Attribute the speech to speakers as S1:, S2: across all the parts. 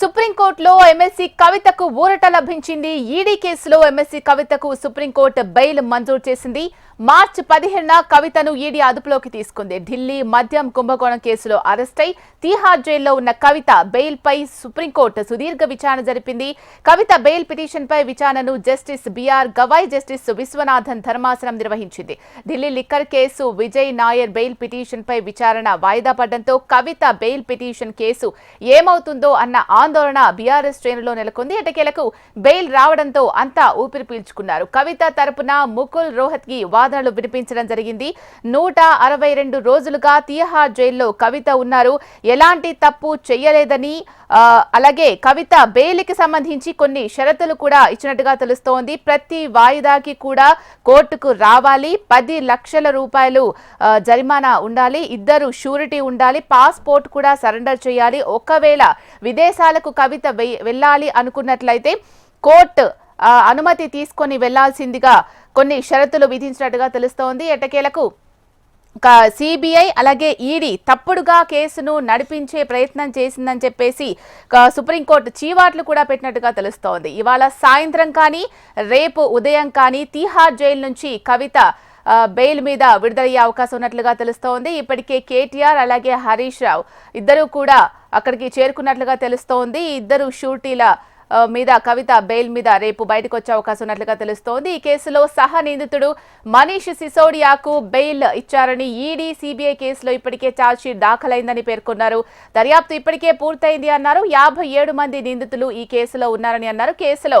S1: సుప్రీంకోర్టులో ఎమ్మెల్సీ కవితకు ఊరట లభించింది. ఈడీ కేసులో ఎమ్మెల్సీ కవితకు సుప్రీంకోర్టు బెయిల్ మంజూరు చేసింది. మార్చి పదిహేనున కవితను ఈడీ అదుపులోకి తీసుకుంది. ఢిల్లీ మద్యం కుంభకోణం కేసులో అరెస్ట్ అయి తీహార్ జైల్లో ఉన్న కవిత బెయిల్ పై సుప్రీంకోర్టు సుదీర్ఘ విచారణ జరిపింది. కవిత బెయిల్ పిటిషన్ పై విచారణను జస్టిస్ బిఆర్ గవాయ్ జస్టిస్ విశ్వనాథన్ ధర్మాసనం నిర్వహించింది. Delhi liquor case Vijay Nair bail petition పై విచారణ వాయిదా పడడంతో కవిత బెయిల్ పిటిషన్ కేసు ఏమవుతుందో అన్న ఆందోళన బీఆర్ఎస్ శ్రేణులో నెలకొంది. ఎటకేలకు బెయిల్ రావడంతో అంతా ఊపిరి పీల్చుకున్నారు. కవిత తరపున ముకుల్ రోహత్గి వాదనలు వినిపించడం జరిగింది. నూట అరవై రెండు రోజులుగా తీహార్ జైల్లో కవిత ఉన్నారు. ఎలాంటి తప్పు చేయలేదని అలాగే కవిత బెయిల్కి సంబంధించి కొన్ని షరతులు కూడా ఇచ్చినట్టుగా తెలుస్తోంది. ప్రతి వాయిదాకి కూడా కోర్టుకు రావాలి. పది లక్షల రూపాయలు జరిమానా ఉండాలి. ఇద్దరు షూరిటీ ఉండాలి. పాస్పోర్ట్ కూడా సరెండర్ చేయాలి. ఒకవేళ విదేశాలకు కవిత వెళ్ళాలి అనుకున్నట్లయితే కోర్టు అనుమతి తీసుకొని వెళ్ళాల్సిందిగా కొన్ని షరతులు విధించినట్టుగా తెలుస్తోంది. ఎట్టకేలకు సిబిఐ అలాగే ఈడీ తప్పుడుగా కేసును నడిపించే ప్రయత్నం చేసిందని చెప్పేసి సుప్రీంకోర్టు చీవాట్లు కూడా పెట్టినట్టుగా తెలుస్తోంది. ఇవాళ సాయంత్రం కానీ రేపు ఉదయం కానీ తీహార్ జైలు నుంచి కవిత బెయిల్ మీద విడుదలయ్యే అవకాశం ఉన్నట్లుగా తెలుస్తోంది. ఇప్పటికే కేటీఆర్ అలాగే హరీష్ రావు ఇద్దరు కూడా అక్కడికి చేరుకున్నట్లుగా తెలుస్తోంది. ఇద్దరు షూటీల మీద కవిత బెయిల్ మీద రేపు బయటకు వచ్చే అవకాశం ఉన్నట్లుగా తెలుస్తోంది. ఈ కేసులో సహా నిందితుడు మనీష్ సిసోడియాకు బెయిల్ ఇచ్చారని ఈడీ సిబిఐ కేసులో ఇప్పటికే ఛార్జ్షీట్ దాఖలైందని పేర్కొన్నారు. దర్యాప్తు ఇప్పటికే పూర్తయింది అన్నారు. యాభై ఏడు మంది నిందితులు ఈ కేసులో ఉన్నారని అన్నారు. కేసులో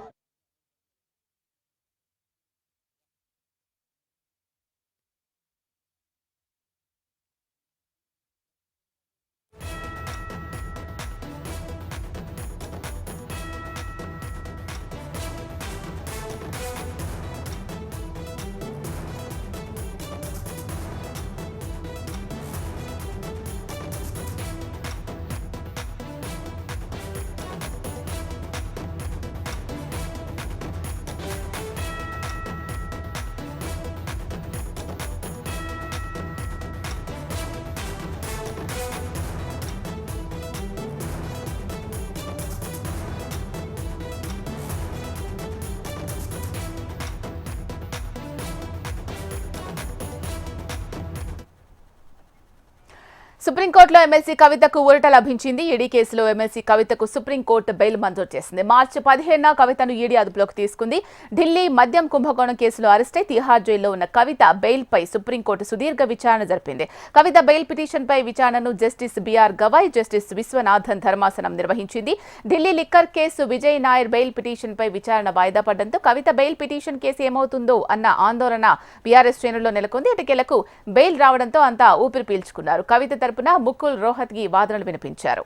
S1: సుప్రీంకోర్టులో ఎమ్మెల్సీ కవితకు ఊరట లభించింది. ఈడీ కేసులో ఎమ్మెల్సీ కవితకు సుప్రీంకోర్టు బెయిల్ మంజూరు చేసింది. మార్చి పదిహేనున కవితను ఈడీ అదుపులోకి తీసుకుంది. ఢిల్లీ మద్యం కుంభకోణం కేసులో అరెస్టై తిహార్ జైల్లో ఉన్న కవిత బెయిల్ పై సుప్రీంకోర్టు సుదీర్ఘ విచారణ జరిపింది. కవిత బెయిల్ పిటిషన్పై విచారణను justice BR Gavai justice Viswanathan ధర్మాసనం నిర్వహించింది. Delhi liquor case Vijay Nair bail పిటిషన్పై విచారణ వాయిదా పడడంతో కవిత బెయిల్ పిటిషన్ కేసు ఏమవుతుందో అన్న ఆందోళన బీఆర్ఎస్ శ్రేణుల్లో నెలకొంది. ఇటుకెలకు బెయిల్ రావడంతో అంతా ఊపిరి పీల్చుకున్నారు. కవిత తరపున ముకుల్ రోహత్గి వాదనలు వినిపించారు.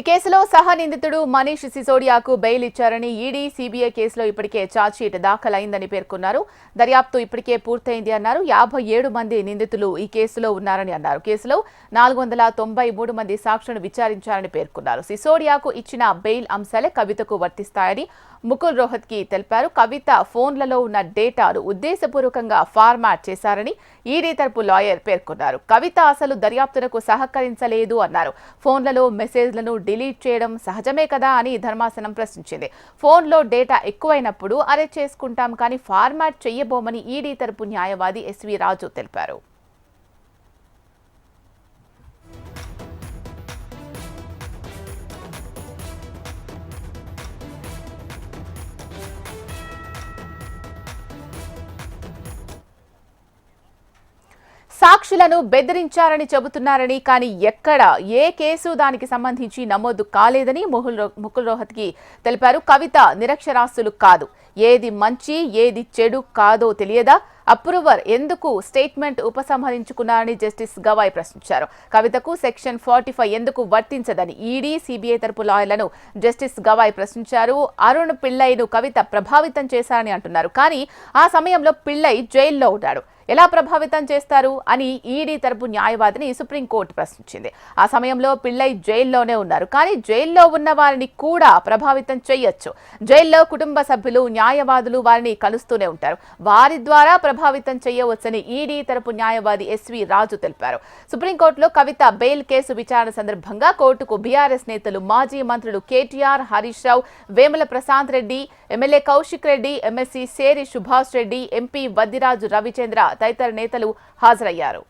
S1: ఈ కేసులో సహ నిందితుడు మనీష్ సిసోడియాకు బెయిల్ ఇచ్చారని ఈడీ సీబీఐ కేసులో ఇప్పటికే ఛార్జ్షీట్ దాఖలైందని పేర్కొన్నారు. దర్యాప్తు ఇప్పటికే పూర్తయింది అన్నారు. యాభై ఏడు మంది నిందితులు ఈ కేసులో ఉన్నారని అన్నారు. కేసులో నాలుగు వందల తొంభై మూడు మంది సాక్షులను విచారించారని పేర్కొన్నారు. సిసోడియాకు ఇచ్చిన బెయిల్ అంశాలే కవితకు వర్తిస్తాయని ముకుల్ రోహత్కి తెలిపారు. కవిత ఫోన్లలో ఉన్న డేటాను ఉద్దేశపూర్వకంగా ఫార్మాట్ చేశారని ఈడీ తరపు లాయర్ పేర్కొన్నారు. కవిత అసలు దర్యాప్తునకు సహకరించలేదు అన్నారు. ఫోన్లలో మెసేజ్లను డిలీట్ చేయడం సహజమే కదా అని ధర్మాసనం ప్రశ్నించింది. ఫోన్లో డేటా ఎక్కువైనప్పుడు అరెస్ట్ చేసుకుంటాం కానీ ఫార్మాట్ చెయ్యబోమని ఈడీ తరపు న్యాయవాది ఎస్వి రాజు తెలిపారు. సాక్షులను బెదిరించారని చెబుతున్నారని కానీ ఎక్కడ ఏ కేసు దానికి సంబంధించి నమోదు కాలేదని ముహుల్ ముకుల్ రోహత్కి తెలిపారు. కవిత నిరక్షరాస్యులు కాదు. ఏది మంచి ఏది చెడు కాదో తెలియదా? అప్రూవర్ ఎందుకు స్టేట్మెంట్ ఉపసంహరించుకున్నారని జస్టిస్ గవాయ్ ప్రశ్నించారు. కవితకు సెక్షన్ ఫార్టీ ఫైవ్ ఎందుకు వర్తించదని ఈడీ సిబిఐ తరపు లాయర్లను జస్టిస్ గవాయ్ ప్రశ్నించారు. అరుణ్ పిళ్ళైను కవిత ప్రభావితం చేశారని అంటున్నారు. కానీ ఆ సమయంలో పిళ్ళై జైల్లో ఉన్నాడు. ఎలా ప్రభావితం చేస్తారు అని ఈడీ తరపు న్యాయవాదిని సుప్రీంకోర్టు ప్రశ్నించింది. ఆ సమయంలో పిళ్ళై జైల్లోనే ఉన్నారు. కానీ జైల్లో ఉన్న వారిని కూడా ప్రభావితం చేయొచ్చు. జైల్లో కుటుంబ సభ్యులు న్యాయవాదులు వారిని కలుస్తూనే ఉంటారు. వారి ద్వారా ప్రభావితం చేయవచ్చని ఈడీ తరపు న్యాయవాది ఎస్వి రాజు తెలిపారు. సుప్రీంకోర్టులో కవిత బెయిల్ కేసు విచారణ సందర్భంగా కోర్టుకు బీఆర్ఎస్ నేతలు మాజీ మంత్రులు KTR Harish Rao Vemula Prashanth Reddy MLA Kaushik Reddy MLC Seri Subhash Reddy MP Vaddiraju Ravichandra తదితర నేతలు హాజరయ్యారు.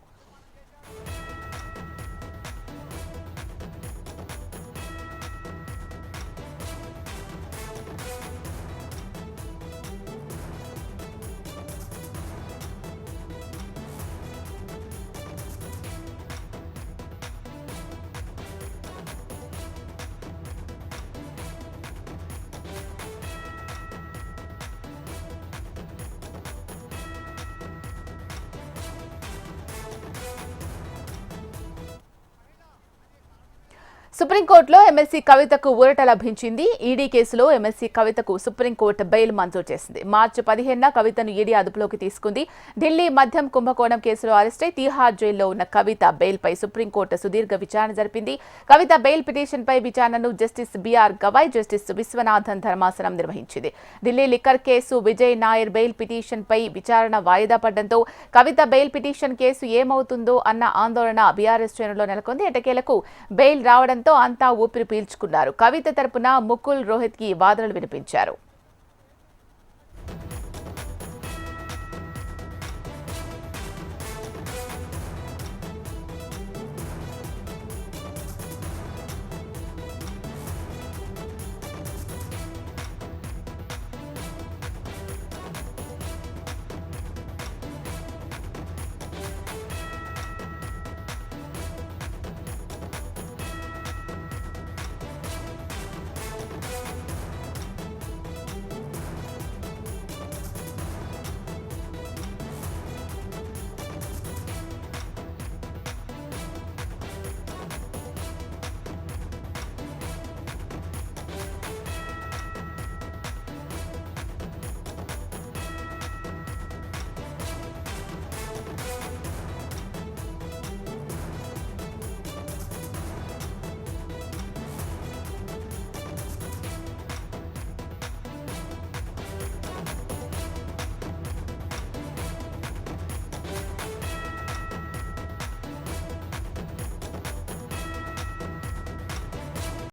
S1: సుప్రీంకోర్టులో ఎమ్మెల్సీ కవితకు ఊరట లభించింది. ఈడీ కేసులో ఎమ్మెల్సీ కవితకు సుప్రీంకోర్టు బెయిల్ మంజూరు చేసింది. మార్చి పదిహేనున కవితను ఈడీ అదుపులోకి తీసుకుంది. ఢిల్లీ మద్యం కుంభకోణం కేసులో అరెస్టై తీహార్ జైల్లో ఉన్న కవిత బెయిల్పై సుప్రీంకోర్టు సుదీర్ఘ విచారణ జరిపింది. కవిత బెయిల్ పిటిషన్పై విచారణను justice BR Gavai justice Viswanathan ధర్మాసనం నిర్వహించింది. Delhi liquor case Vijay Nair bail పిటిషన్పై విచారణ వాయిదా పడడంతో కవిత బెయిల్ పిటిషన్ కేసు ఏమవుతుందో అన్న ఆందోళన బీఆర్ఎస్ శ్రేణుల్లో నెలకొంది. ఎటకేలకు బెయిల్ రావడంతో అంతా ఊపిరి పీల్చుకున్నారు. కవిత తరపున ముకుల్ రోహిత్కి వాదనలు వినిపించారు.